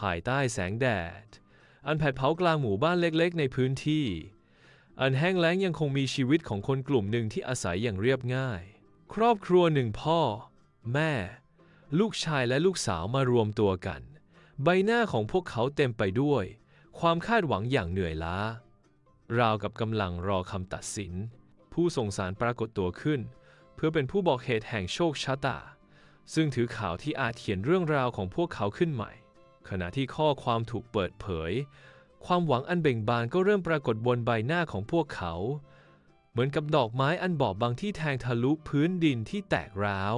ภายใต้แสงแดด อันแผดเผากลางหมู่บ้านเล็กๆ ในพื้นที่ อันแห้งแล้งยังคงมีชีวิตของคนกลุ่มหนึ่งที่อาศัยอย่างเรียบง่าย ครอบครัวหนึ่งพ่อ แม่ ลูกชายและลูกสาวมารวมตัวกัน ใบหน้าของพวกเขาเต็มไปด้วย ความคาดหวังอย่างเหนื่อยล้า ราวกับกำลังรอคำตัดสิน ผู้ส่งสารปรากฏตัวขึ้น เพื่อเป็นผู้บอกเหตุแห่งโชคชะตาซึ่งถือข่าวที่อาจเขียนเรื่องราวของพวกเขาขึ้นใหม่ ขณะที่ข้อความถูกเปิดเผย ความหวังอันเบ่งบานก็เริ่มปรากฏบนใบหน้าของพวกเขา เหมือนกับดอกไม้อันบอบบางที่แทงทะลุพื้นดินที่แตกร้าว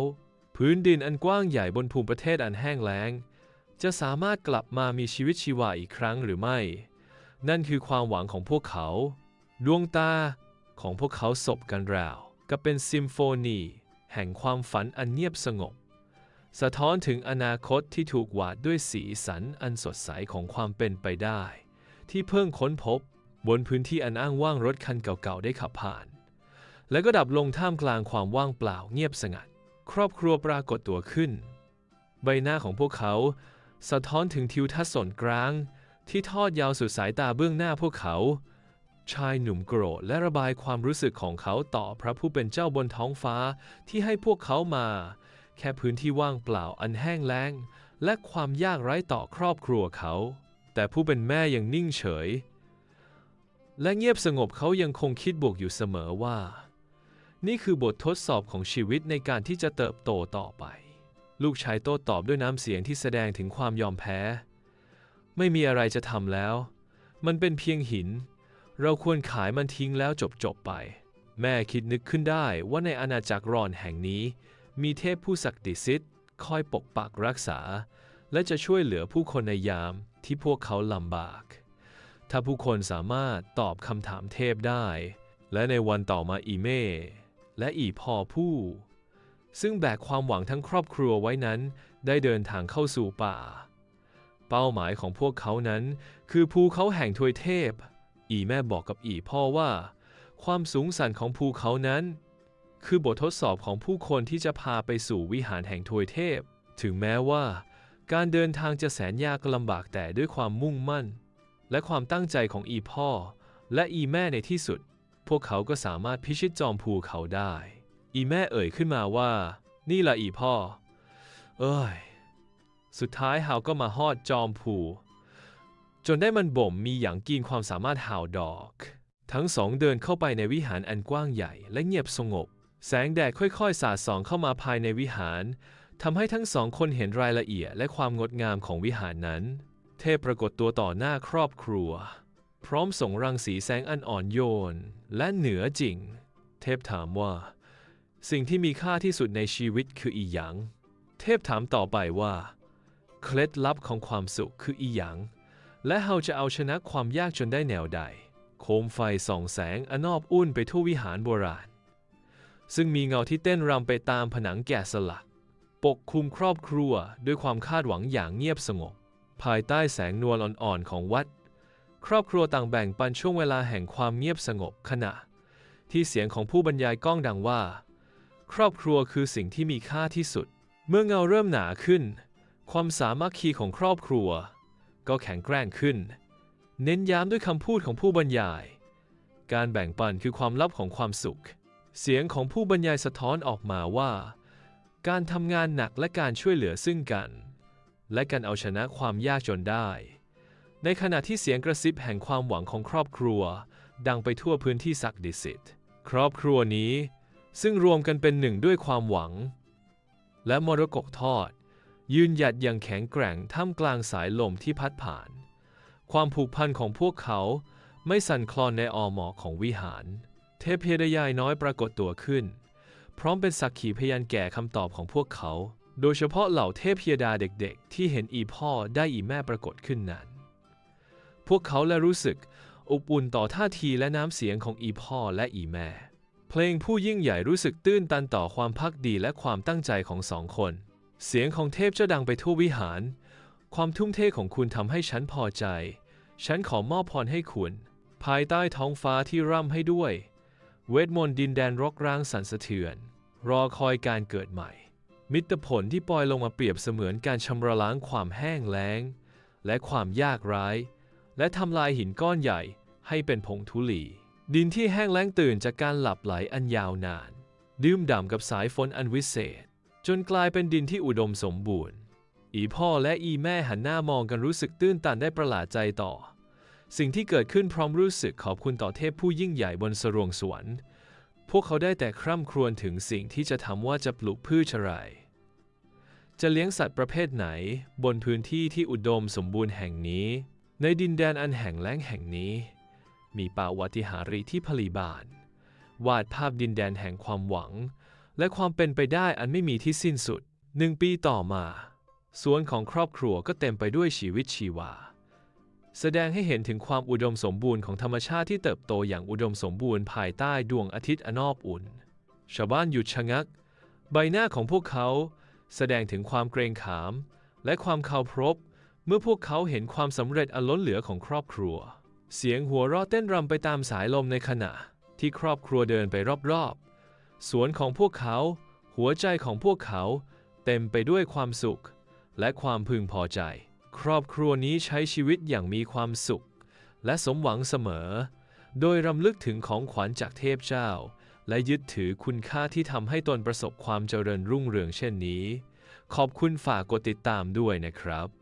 พื้นดินอันกว้างใหญ่บนภูมิประเทศอันแห้งแล้ง จะสามารถกลับมามีชีวิตชีวาอีกครั้งหรือไม่ นั่นคือความหวังของพวกเขา ดวงตาของพวกเขาสบกันราว กับเป็นซิมโฟนี แห่งความฝันอันเงียบสงบ สะท้อนถึงอนาคตที่ถูกวาดด้วยสีสันอันสดใสของความเป็นไปได้ ที่เพิ่งค้นพบบนพื้นที่อันอ้างว่างรถคันเก่าๆได้ขับผ่าน แล้วก็ดับลงท่ามกลางความว่างเปล่าเงียบสงัด ครอบครัวปรากฏตัวขึ้น ใบหน้าของพวกเขา สะท้อนถึงทิวทัศน์สนกลาง ที่ทอดยาวสุดสายตาเบื้องหน้าพวกเขา ชายหนุ่มโกรธและระบายความรู้สึกของเขาต่อพระผู้เป็นเจ้าบนท้องฟ้าที่ให้พวกเขามา แค่พื้นที่ว่างเปล่าอันแห้งแล้ง และความยากไร้ต่อครอบครัวเขา แต่ผู้เป็นแม่ยังนิ่งเฉย และเงียบสงบเขายังคงคิดบวกอยู่เสมอว่า นี่คือบททดสอบของชีวิตในการที่จะเติบโตต่อไป ลูกชายโต้ตอบด้วยน้ำเสียงที่แสดงถึงความยอมแพ้ ไม่มีอะไรจะทำแล้ว มันเป็นเพียงหิน เราควรขายมันทิ้งแล้วจบจบๆไป แม่คิดนึกขึ้นได้ว่าในอาณาจักรรอนแห่งนี้ มีเทพผู้ศักดิ์สิทธิ์คอยปกปักรักษา และจะช่วยเหลือผู้คนในยามที่พวกเขาลำบาก ถ้าผู้คนสามารถตอบคำถามเทพได้ และในวันต่อมาอีเม่และอีพ่อผู้ ซึ่งแบกความหวังทั้งครอบครัวไว้นั้น ได้เดินทางเข้าสู่ป่า เป้าหมายของพวกเขานั้น คือภูเขาแห่งทวยเทพ อีแม่บอกกับอีพ่อว่า ความสูงสันของภูเขานั้น คือบททดสอบของผู้คนที่จะพาไปสู่วิหารแห่งทวยเทพ ถึงแม้ว่า การเดินทางจะแสนยากลำบากแต่ด้วยความมุ่งมั่น และความตั้งใจของอีพ่อ และอีแม่ในที่สุด พวกเขาก็สามารถพิชิตจอมภูเขาได้ อีแม่เอ่ยขึ้นมาว่า นี่ละอีพ่อ เอ้ย สุดท้ายเฮาก็มาฮอดจอมภู จนได้มันบ่มมีอย่างกินความสามารถหาวดอก ทั้งสองเดินเข้าไปในวิหารอันกว้างใหญ่และเงียบสงบ แสงแดดค่อยๆ สาดส่องเข้ามาภายในวิหารทำให้ทั้งสองคนเห็นรายละเอียดและความงดงามของวิหารนั้น เทพปรากฏตัวต่อหน้าครอบครัว พร้อมส่งรังสีแสงอันอ่อนโยน และเหนือจริง เทพถามว่า สิ่งที่มีค่าที่สุดในชีวิตคืออีหยัง เทพถามต่อไปว่า เคล็ดลับของความสุขคืออีหยัง และเราจะเอาชนะความยากจนได้แนวใด โคมไฟส่องแสงอนอบอุ่นไปทั่ววิหารโบราณ ซึ่งมีเงาที่เต้นรำไปตามผนังแกะสลัก ปกคลุมครอบครัวด้วยความคาดหวังอย่างเงียบสงบ ภายใต้แสงนวลอ่อนๆของวัด ครอบครัวต่างแบ่งปันช่วงเวลาแห่งความเงียบสงบขณะ ที่เสียงของผู้บรรยายก้องดังว่า ครอบครัวคือสิ่งที่มีค่าที่สุด เมื่อเงาเริ่มหนาขึ้น ความสามัคคีของครอบครัว ก็แข็งแกร่งขึ้น เน้นย้ำด้วยคำพูดของผู้บรรยาย การแบ่งปันคือความลับของความสุข เสียงของผู้บรรยายสะท้อนออกมาว่า การทำงานหนักและการช่วยเหลือซึ่งกัน และการเอาชนะความยากจนได้ ในขณะที่เสียงกระซิบแห่งความหวังของครอบครัว ดังไปทั่วพื้นที่ศักดิสิทธิ์ครอบครัวนี้ ซึ่งรวมกันเป็นหนึ่งด้วยความหวัง และมรกกทอด ยืนหยัดอย่างแข็งแกร่งท่ามกลางสายลมที่พัดผ่าน ความผูกพันของพวกเขาไม่สั่นคลอนในออหมอของวิหาร เทพเพดยายน้อยปรากฏตัวขึ้น พร้อมเป็นสักขีพยานแก่คำตอบของพวกเขา โดยเฉพาะเหล่าเทพยดาเด็กๆ ที่เห็นอีพ่อได้อีแม่ปรากฏขึ้นนั้น พวกเขาและรู้สึกอบอุ่นต่อท่าทีและน้ำเสียงของอีพ่อและอีแม่ เพลงผู้ยิ่งใหญ่รู้สึกตื้นตันต่อความพักดีและความตั้งใจของสองคน เสียงของเทพเจ้าดังไปทั่ววิหาร ความทุ่มเทของคุณทำให้ฉันพอใจ ฉันขอมอบพรให้คุณ ภายใต้ท้องฟ้าที่ร่ำให้ด้วย เวทมนต์ดินแดนรกร้างสั่นสะเทือน รอคอยการเกิดใหม่ มิตรผลที่ปล่อยลงมาเปรียบเสมือนการชำระล้างความแห้งแล้ง และความยากไร้และทำลายหินก้อนใหญ่ให้เป็นผงธุลีดินที่แห้งแล้งตื่นจากการหลับไหลอันยาวนาน ดื่มด่ำกับสายฝนอันวิเศษ จนกลายเป็นดินที่อุดมสมบูรณ์ อีพ่อและอีแม่หันหน้ามองกันรู้สึกตื้นตันได้ประหลาดใจต่อ สิ่งที่เกิดขึ้นพร้อมรู้สึกขอบคุณต่อเทพผู้ยิ่งใหญ่บนสรวงสวรรค์ พวกเขาได้แต่คร่ำครวญถึงสิ่งที่จะทำว่าจะปลูกพืชอะไร จะเลี้ยงสัตว์ประเภทไหน บนพื้นที่ที่อุดมสมบูรณ์แห่งนี้ ในดินแดนอันแห่งแล้งแห่งนี้ มีป่าวัติหารีที่ผลีบาน วาดภาพดินแดนแห่งความหวัง และความเป็นไปได้อันไม่มีที่สิ้นสุดหนึ่งปีต่อมา สวนของครอบครัวก็เต็มไปด้วยชีวิตชีวา แสดงให้เห็นถึงความอุดมสมบูรณ์ของธรรมชาติที่เติบโตอย่างอุดมสมบูรณ์ภายใต้ดวงอาทิตย์อนอบอุ่น ชาวบ้านหยุดชะงัก ใบหน้าของพวกเขา แสดงถึงความเกรงขาม และความเคารพเมื่อพวกเขาเห็นความสำเร็จอันล้นเหลือของครอบครัว เสียงหัวเราะเต้นรำไปตามสายลมในขณะที่ครอบครัวเดินไปรอบๆ สวนของพวกเขา หัวใจของพวกเขา เต็มไปด้วยความสุข และความพึงพอใจ ครอบครัวนี้ใช้ชีวิตอย่างมีความสุข และสมหวังเสมอ โดยรำลึกถึงของขวัญจากเทพเจ้า และยึดถือคุณค่าที่ทำให้ตนประสบความเจริญรุ่งเรืองเช่นนี้ ขอบคุณฝากกดติดตามด้วยนะครับ